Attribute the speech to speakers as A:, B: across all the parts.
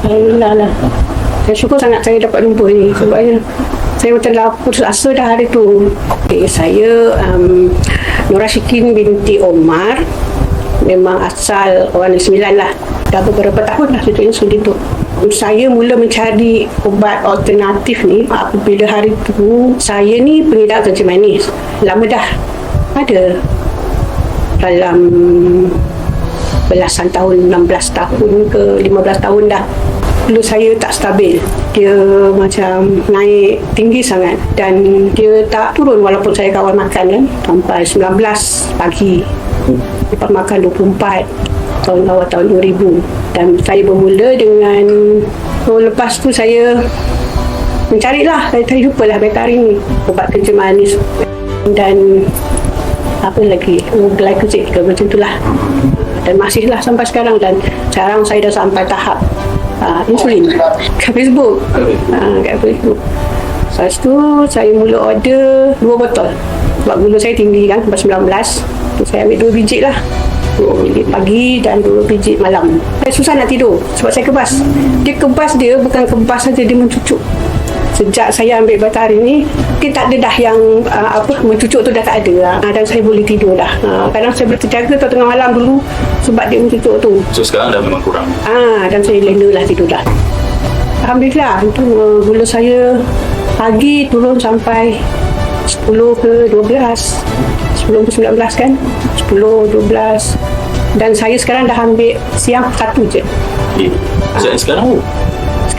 A: Alhamdulillah lah. Saya syukur sangat saya dapat jumpa ni sebabnya saya macam dah putus asa dah hari tu. Okay, saya um, Nora Syikin binti Omar. Memang asal orang Sembilan lah. Dah beberapa tahun dah tujuh sudi tu. Saya mula mencari ubat alternatif ni apabila hari tu saya ni pengidap kencing manis. Lama dah ada dalam belasan tahun, 16 tahun ke 15 tahun dah. Dulu saya tak stabil. Dia macam naik tinggi sangat. Dan dia tak turun walaupun saya kawal makan kan. Sampai 19 pagi. Lepas makan 24 tahun awal tahun 2000 dan saya bermula dengan oh, lepas tu saya mencarilah saya cari jumpalah betari ni. Ubat kencing manis. Dan apa lagi? Oh, glycosid ke macam itulah dan masihlah sampai sekarang. Dan sekarang saya dah sampai tahap uh, insulin. Kat Facebook. Uh, kat Facebook. Lepas tu saya mula order dua botol. Sebab gula saya tinggi kan sampai 19 saya ambil dua biji lah. Dua biji pagi dan dua biji malam. Saya susah nak tidur sebab saya kebas. Dia kebas dia bukan kebas saja dia mencucuk sejak saya ambil batari ni dia tak ada dah yang uh, apa mencucuk tu dah tak ada uh, dan saya boleh tidur dah. Uh, kadang saya boleh terjaga tu tengah malam dulu sebab dia mencucuk tu.
B: So sekarang dah memang kurang.
A: ah dan saya lena lah tidur dah. Alhamdulillah itu uh, gula saya pagi turun sampai 10 ke 12 10 ke 19 kan? 10 12 dan saya sekarang dah ambil siang satu je.
B: Eh, so, sekarang oh,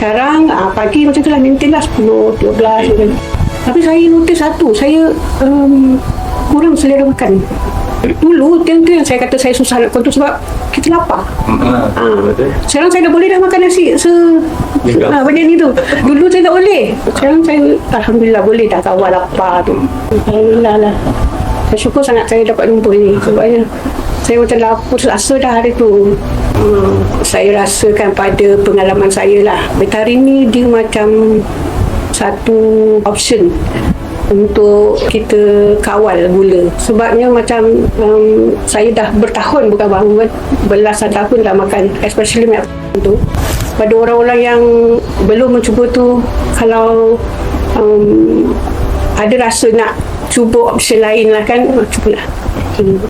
A: sekarang ah, pagi macam tu lah maintain lah 10, 12 macam. Tapi saya notice satu, saya um, kurang selera makan. Dulu tu yang saya kata saya susah nak kontrol sebab kita lapar.
B: ah, betul.
A: Sekarang saya dah boleh dah makan nasi se ah, macam ni tu. Dulu saya tak boleh. Sekarang saya Alhamdulillah boleh dah kawal lapar tu. Alhamdulillah lah. Saya syukur sangat saya dapat jumpa ni sebabnya saya macam dah putus asa dah hari tu. Hmm, saya rasakan pada pengalaman saya lah. Betari ni dia macam satu option untuk kita kawal gula sebabnya macam um, saya dah bertahun bukan baru belasan tahun dah makan especially milk tu pada orang-orang yang belum mencuba tu kalau um, ada rasa nak cuba option lain lah kan cubalah hmm.